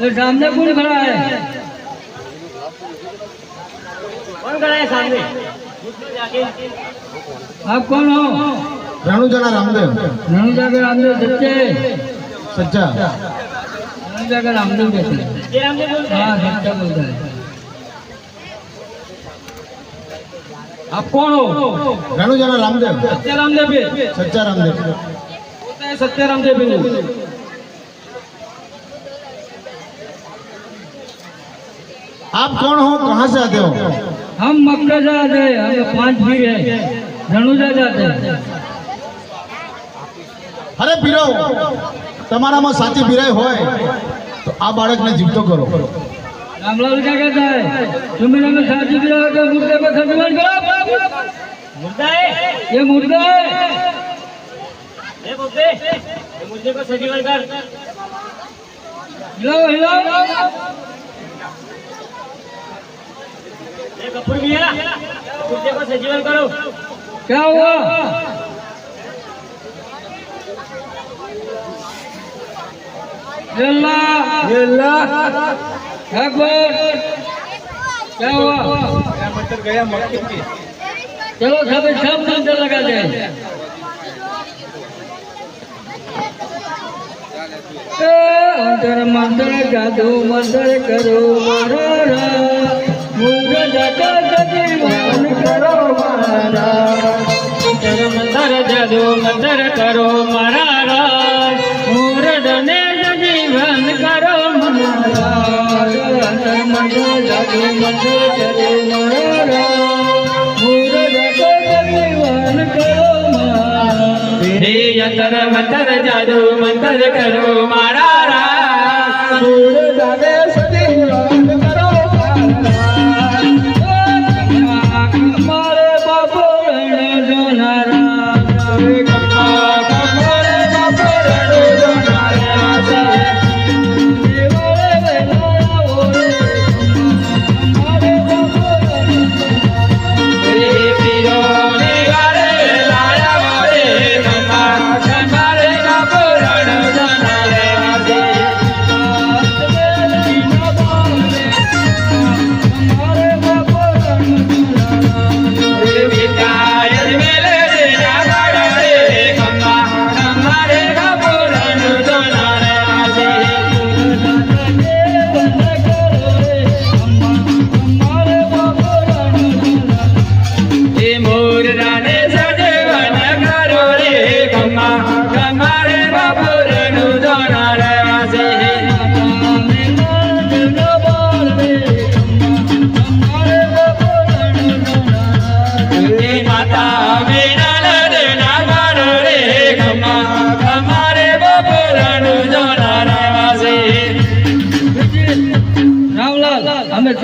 तो सामने कौन खड़ा है? कौन खड़ा है सामने? आप कौन हो? रेणु जगह रामदेव। रेणु जगह रामदेव सच्चे? सच्चा। रेणु जगह रामदेव कहते हैं। हाँ सच्चा बोलता है। आप कौन हो? रेणु जगह रामदेव। सच्चा रामदेव सच्चा रामदेव। सत्या रामदेव आप कौन हो कहाँ से आते हो हम मक्का से आते हैं हमें पांच भीड़ है रनुजा जाते हैं અરે પીરો તમારામાં સાચી પીરાઈ હોય તો આ બાળકને જીવતો કરો रामलाल क्या कहता है तुम मेरे में शादी भी रहो तो मुर्दे को सजीवन करो मुर्दा है ये मुर्दा है ये मुर्दे ये मुर्दे को सजीवन कर हिलाओ हिलाओ क्या हुआ? अल्लाह अल्लाह अकबर क्या चलो, सब सब मंदिर लगा दे। अंदर मंदिर, जादू मंदिर करो, मारा મંદર જદો મંદર કરો મારા રાસ મુરડ ને જીવન કરો મારા મંદર જદો મંદર મંતર જાદો મંતર કરો મારા રાસ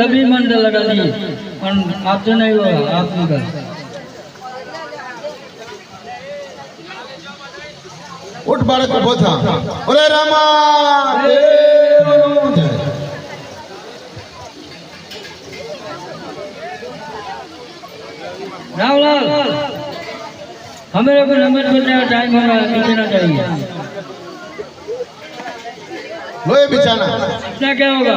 सभी मंडल लगा दिए और आपसे नहीं हुआ आप लोग उठ बालक को बोथा अरे रामा रामलाल हमें को नंबर बताया टाइम होगा बिछाना चाहिए लोए बिछाना। इतना क्या होगा?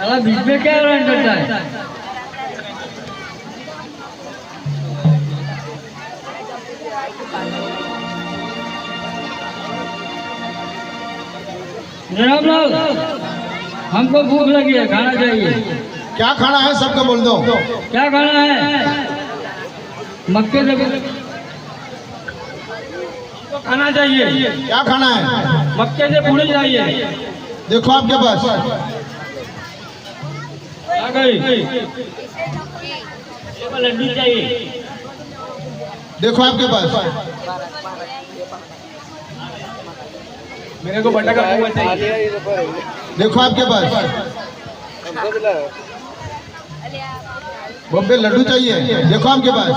अरे बीच में क्या रन है हमको भूख लगी है खाना चाहिए। क्या खाना है सबको बोल दो। क्या खाना है? मक्के से तो खाना चाहिए। क्या खाना है? मक्के से पूरी चाहिए। देखो आपके पास। आ गई लड्डू चाहिए देखो आपके पास मेरे को बटा का पुआ चाहिए देखो आपके पास बॉम्बे लड्डू चाहिए देखो आपके पास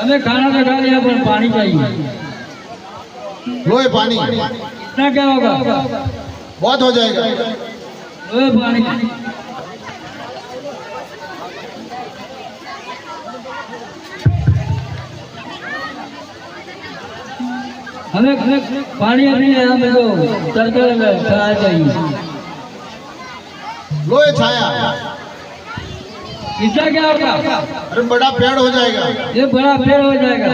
हमें खाना तो खा लिया पर पानी चाहिए लो ये पानी इतना क्या होगा बहुत हो जाएगा। पानी हमें पानी अभी है हमें तो तड़का लगा खाया चाहिए लो ये छाया। इसका क्या होगा? अरे बड़ा पेड़ हो जाएगा। ये बड़ा पेड़ हो जाएगा।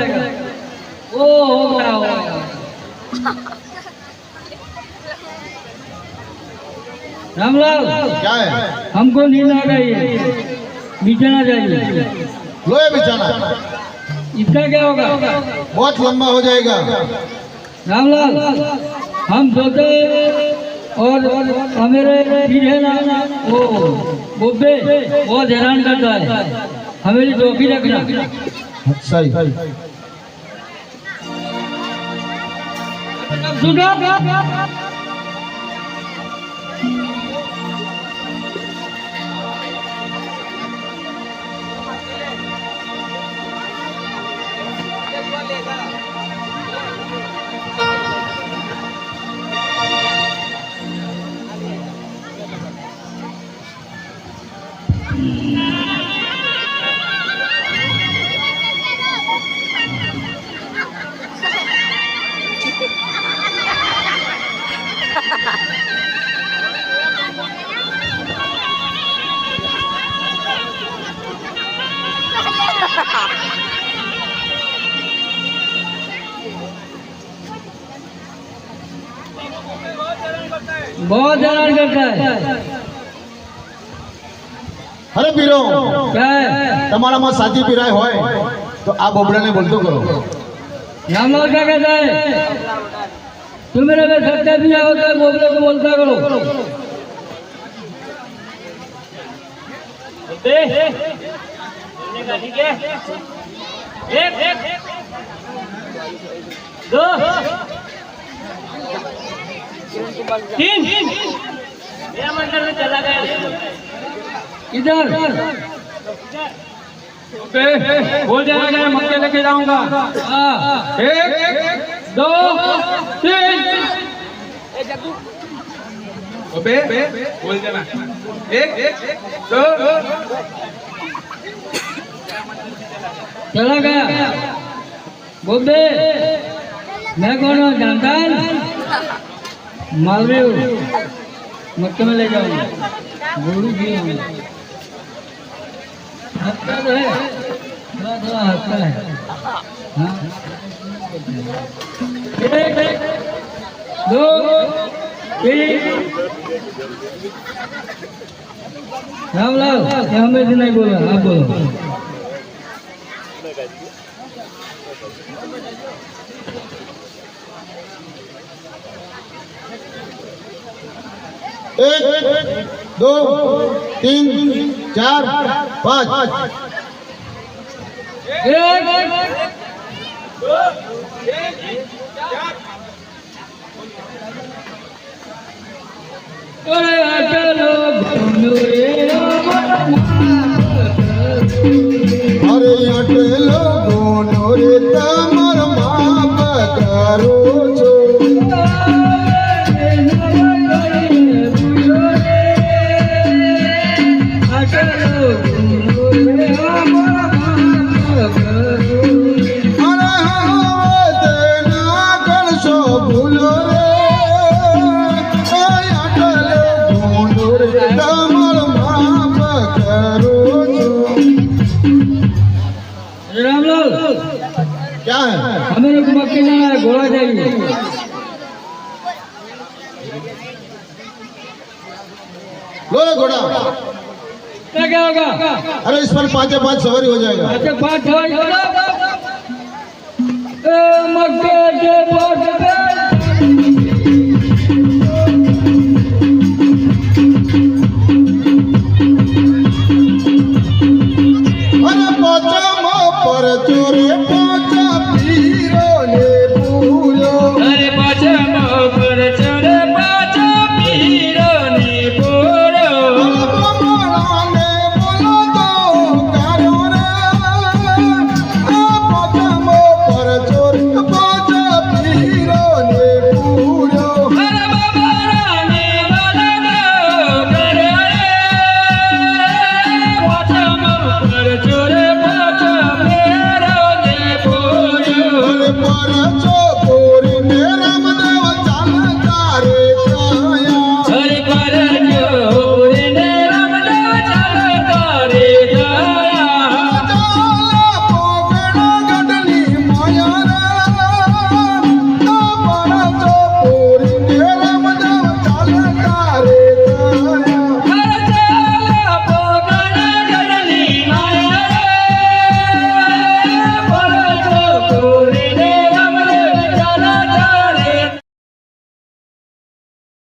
ओ हो गया हो गया। रामलाल क्या है? हमको नींद आ गई है। बिछना चाहिए। लो ये बिछाना। इसका क्या होगा? बहुत लंबा हो जाएगा। रामलाल हम सोते और हमारे पीछे ना वो बुब्बे बहुत हैरान करता है। हमें चौकी रखना। सही सुनो। बहुत हैरान करता है અરે પીરો क्या है તમારામાં સાચી પીરાય હોય તો આ બોબડાને બોલતો કરો रामलाल क्या कहता है तुम मेरे में सत्य भी होता है बोलने को बोलता करो ठीक है एक एक दो तीन मेरा मंडल में चला गया इधर बोल मैं मक्के लेके जाऊँगा। हाँ। एक दो तीन। अबे बोल देना एक दो। चला गया। बोबे मैं कौन हूँ जानता है मालवी हूँ मक्के में ले जाऊँगा। गुरु हूँ। हंसता तो है थोड़ा थोड़ा है। हाँ। एक दो, तीन। रामलाल ये हमें से नहीं बोला, आप बोलो। એક एक दो तीन चार पाँच। अरे चलो अटलो। क्या है? हमें लोग मक्के जाना है घोड़ा चाहिए लो घोड़ा। क्या क्या होगा? अरे इस पर पाँच पाँच सवारी हो जाएगा। पाँच पाँच सवारी। मक्के के पाँच